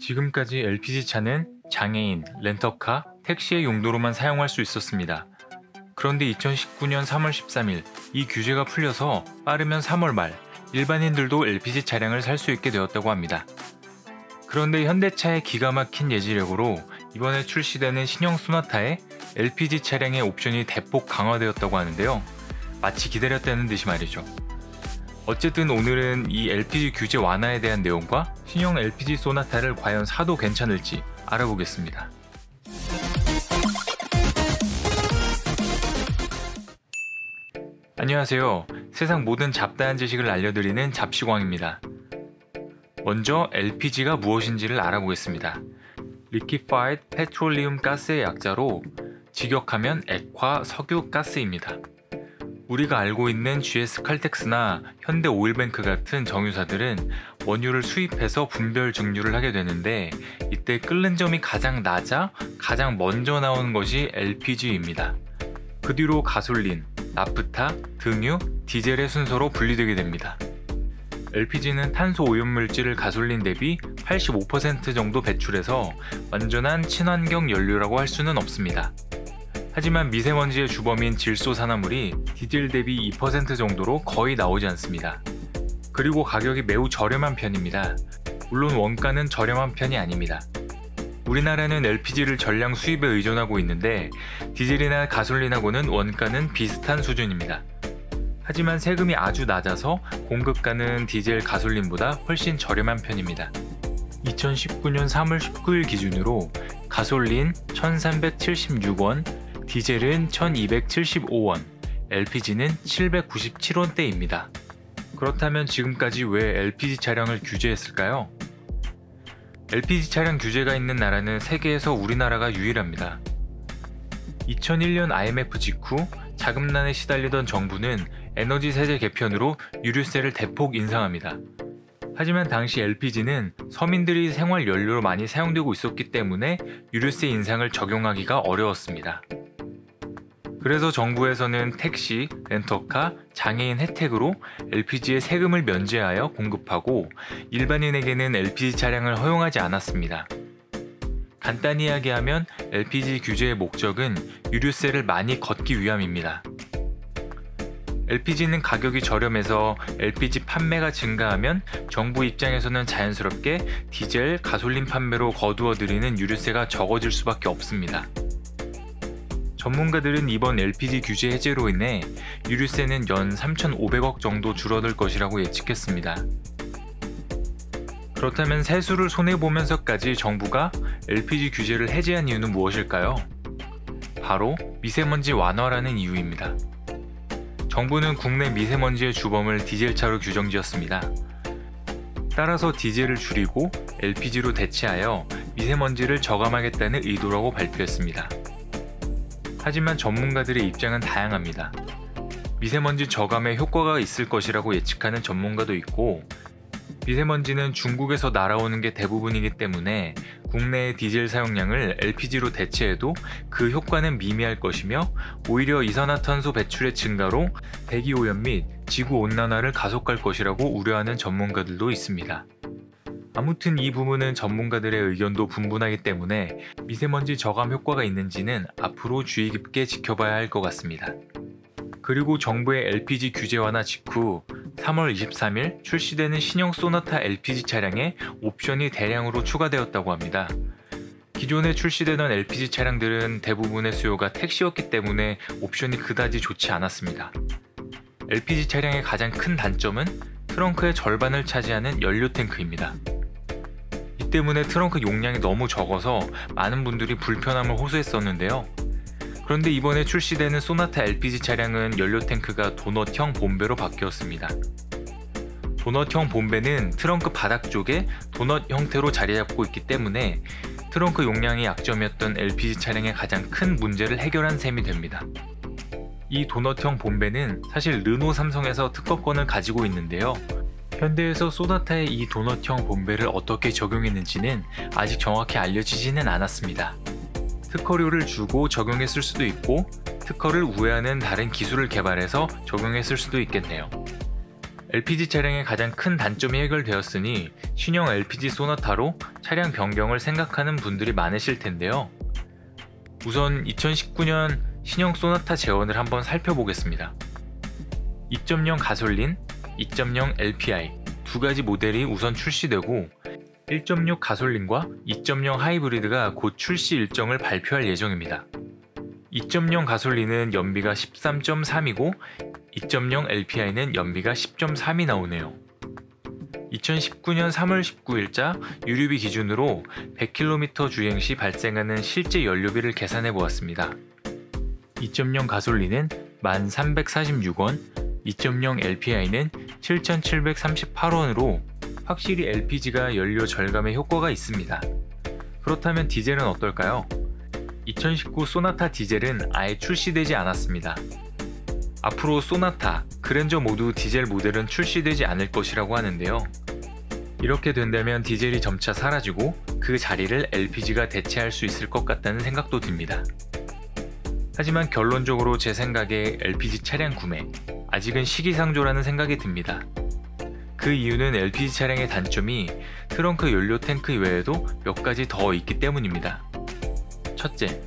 지금까지 LPG차는 장애인, 렌터카, 택시의 용도로만 사용할 수 있었습니다. 그런데 2019년 3월 13일 이 규제가 풀려서 빠르면 3월 말 일반인들도 LPG 차량을 살 수 있게 되었다고 합니다. 그런데 현대차의 기가 막힌 예지력으로 이번에 출시되는 신형 소나타에 LPG 차량의 옵션이 대폭 강화되었다고 하는데요. 마치 기다렸다는 듯이 말이죠. 어쨌든 오늘은 이 LPG 규제 완화에 대한 내용과 신형 LPG 소나타를 과연 사도 괜찮을지 알아보겠습니다. 안녕하세요. 세상 모든 잡다한 지식을 알려드리는 잡시광입니다. 먼저 LPG가 무엇인지를 알아보겠습니다. Liquefied Petroleum 가스의 약자로 직역하면 액화 석유 가스입니다. 우리가 알고 있는 GS 칼텍스나 현대 오일뱅크 같은 정유사들은 원유를 수입해서 분별 증류를 하게 되는데 이때 끓는 점이 가장 낮아 가장 먼저 나오는 것이 LPG입니다. 그 뒤로 가솔린, 나프타, 등유, 디젤의 순서로 분리되게 됩니다. LPG는 탄소 오염물질을 가솔린 대비 85% 정도 배출해서 완전한 친환경 연료라고 할 수는 없습니다. 하지만 미세먼지의 주범인 질소 산화물이 디젤 대비 2% 정도로 거의 나오지 않습니다. 그리고 가격이 매우 저렴한 편입니다. 물론 원가는 저렴한 편이 아닙니다. 우리나라는 LPG를 전량 수입에 의존하고 있는데 디젤이나 가솔린하고는 원가는 비슷한 수준입니다. 하지만 세금이 아주 낮아서 공급가는 디젤 가솔린보다 훨씬 저렴한 편입니다. 2019년 3월 19일 기준으로 가솔린 1376원, 디젤은 1275원, LPG는 797원대입니다. 그렇다면 지금까지 왜 LPG 차량을 규제했을까요? LPG 차량 규제가 있는 나라는 세계에서 우리나라가 유일합니다. 2001년 IMF 직후 자금난에 시달리던 정부는 에너지 세제 개편으로 유류세를 대폭 인상합니다. 하지만 당시 LPG는 서민들이 생활 연료로 많이 사용되고 있었기 때문에 유류세 인상을 적용하기가 어려웠습니다. 그래서 정부에서는 택시, 렌터카, 장애인 혜택으로 LPG에 세금을 면제하여 공급하고 일반인에게는 LPG 차량을 허용하지 않았습니다. 간단히 이야기하면 LPG 규제의 목적은 유류세를 많이 걷기 위함입니다. LPG는 가격이 저렴해서 LPG 판매가 증가하면 정부 입장에서는 자연스럽게 디젤, 가솔린 판매로 거두어 들이는 유류세가 적어질 수밖에 없습니다. 전문가들은 이번 LPG 규제 해제로 인해 유류세는 연 3,500억 정도 줄어들 것이라고 예측했습니다. 그렇다면 세수를 손해보면서까지 정부가 LPG 규제를 해제한 이유는 무엇일까요? 바로 미세먼지 완화라는 이유입니다. 정부는 국내 미세먼지의 주범을 디젤차로 규정지었습니다. 따라서 디젤을 줄이고 LPG로 대체하여 미세먼지를 저감하겠다는 의도라고 발표했습니다. 하지만 전문가들의 입장은 다양합니다. 미세먼지 저감에 효과가 있을 것이라고 예측하는 전문가도 있고, 미세먼지는 중국에서 날아오는 게 대부분이기 때문에 국내의 디젤 사용량을 LPG로 대체해도 그 효과는 미미할 것이며 오히려 이산화탄소 배출의 증가로 대기 오염 및 지구 온난화를 가속할 것이라고 우려하는 전문가들도 있습니다. 아무튼 이 부분은 전문가들의 의견도 분분하기 때문에 미세먼지 저감 효과가 있는지는 앞으로 주의 깊게 지켜봐야 할 것 같습니다. 그리고 정부의 LPG 규제 완화 직후 3월 23일 출시되는 신형 소나타 LPG 차량에 옵션이 대량으로 추가되었다고 합니다. 기존에 출시되던 LPG 차량들은 대부분의 수요가 택시였기 때문에 옵션이 그다지 좋지 않았습니다. LPG 차량의 가장 큰 단점은 트렁크의 절반을 차지하는 연료 탱크입니다. 때문에 트렁크 용량이 너무 적어서 많은 분들이 불편함을 호소했었는데요. 그런데 이번에 출시되는 소나타 LPG 차량은 연료 탱크가 도넛형 본배로 바뀌었습니다. 도넛형 본배는 트렁크 바닥 쪽에 도넛 형태로 자리 잡고 있기 때문에 트렁크 용량이 약점이었던 LPG 차량의 가장 큰 문제를 해결한 셈이 됩니다. 이 도넛형 본배는 사실 르노 삼성에서 특허권을 가지고 있는데요. 현대에서 소나타의 이 도넛형 본배를 어떻게 적용했는지는 아직 정확히 알려지지는 않았습니다. 특허료를 주고 적용했을 수도 있고 특허를 우회하는 다른 기술을 개발해서 적용했을 수도 있겠네요. LPG 차량의 가장 큰 단점이 해결되었으니 신형 LPG 소나타로 차량 변경을 생각하는 분들이 많으실 텐데요. 우선 2019년 신형 소나타 재원을 한번 살펴보겠습니다. 2.0 가솔린, 2.0 LPI 두 가지 모델이 우선 출시되고 1.6 가솔린과 2.0 하이브리드가 곧 출시 일정을 발표할 예정입니다. 2.0 가솔린은 연비가 13.3이고 2.0 LPI는 연비가 10.3이 나오네요. 2019년 3월 19일자 유류비 기준으로 100km 주행 시 발생하는 실제 연료비를 계산해 보았습니다. 2.0 가솔린은 1,346원, 2.0 LPI는 7,738원으로 확실히 LPG가 연료 절감에 효과가 있습니다. 그렇다면 디젤은 어떨까요? 2019 소나타 디젤은 아예 출시되지 않았습니다. 앞으로 소나타, 그랜저 모두 디젤 모델은 출시되지 않을 것이라고 하는데요. 이렇게 된다면 디젤이 점차 사라지고 그 자리를 LPG가 대체할 수 있을 것 같다는 생각도 듭니다. 하지만 결론적으로 제 생각에 LPG 차량 구매, 아직은 시기상조라는 생각이 듭니다. 그 이유는 LPG 차량의 단점이 트렁크 연료 탱크 외에도 몇 가지 더 있기 때문입니다. 첫째,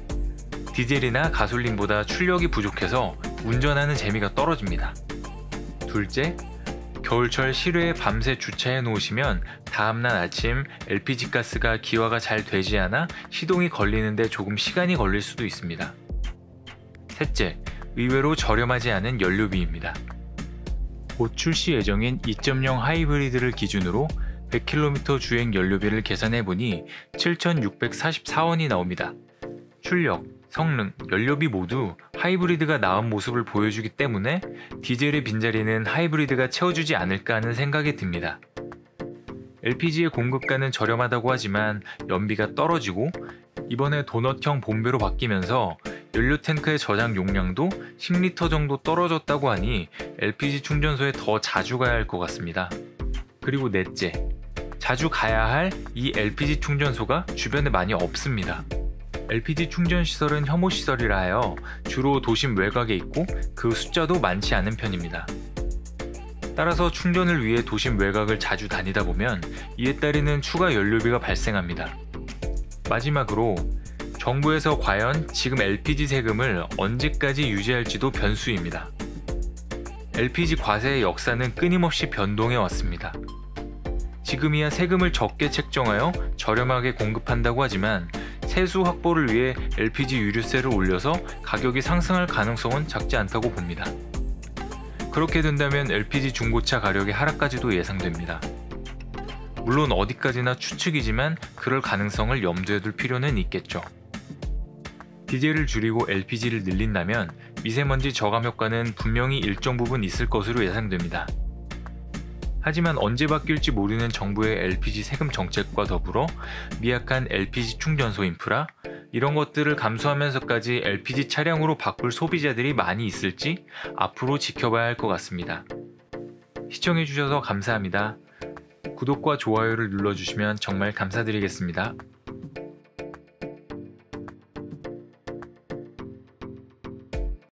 디젤이나 가솔린보다 출력이 부족해서 운전하는 재미가 떨어집니다. 둘째, 겨울철 실외에 밤새 주차해 놓으시면 다음날 아침 LPG 가스가 기화가 잘 되지 않아 시동이 걸리는데 조금 시간이 걸릴 수도 있습니다. 셋째, 의외로 저렴하지 않은 연료비입니다. 곧 출시 예정인 2.0 하이브리드를 기준으로 100km 주행 연료비를 계산해 보니 7,644원이 나옵니다. 출력, 성능, 연료비 모두 하이브리드가 나은 모습을 보여주기 때문에 디젤의 빈자리는 하이브리드가 채워주지 않을까 하는 생각이 듭니다. LPG의 공급가는 저렴하다고 하지만 연비가 떨어지고 이번에 도넛형 본배로 바뀌면서 연료 탱크의 저장 용량도 10리터 정도 떨어졌다고 하니 LPG 충전소에 더 자주 가야 할 것 같습니다. 그리고 넷째, 자주 가야 할 이 LPG 충전소가 주변에 많이 없습니다. LPG 충전 시설은 혐오 시설이라 하여 주로 도심 외곽에 있고 그 숫자도 많지 않은 편입니다. 따라서 충전을 위해 도심 외곽을 자주 다니다 보면 이에 따르는 추가 연료비가 발생합니다. 마지막으로 정부에서 과연 지금 LPG 세금을 언제까지 유지할지도 변수입니다. LPG 과세의 역사는 끊임없이 변동해 왔습니다. 지금이야 세금을 적게 책정하여 저렴하게 공급한다고 하지만 세수 확보를 위해 LPG 유류세를 올려서 가격이 상승할 가능성은 작지 않다고 봅니다. 그렇게 된다면 LPG 중고차 가격의 하락까지도 예상됩니다. 물론 어디까지나 추측이지만 그럴 가능성을 염두에 둘 필요는 있겠죠. 디젤을 줄이고 LPG를 늘린다면 미세먼지 저감 효과는 분명히 일정 부분 있을 것으로 예상됩니다. 하지만 언제 바뀔지 모르는 정부의 LPG 세금 정책과 더불어 미약한 LPG 충전소 인프라 이런 것들을 감수하면서까지 LPG 차량으로 바꿀 소비자들이 많이 있을지 앞으로 지켜봐야 할 것 같습니다. 시청해주셔서 감사합니다. 구독과 좋아요를 눌러주시면 정말 감사드리겠습니다.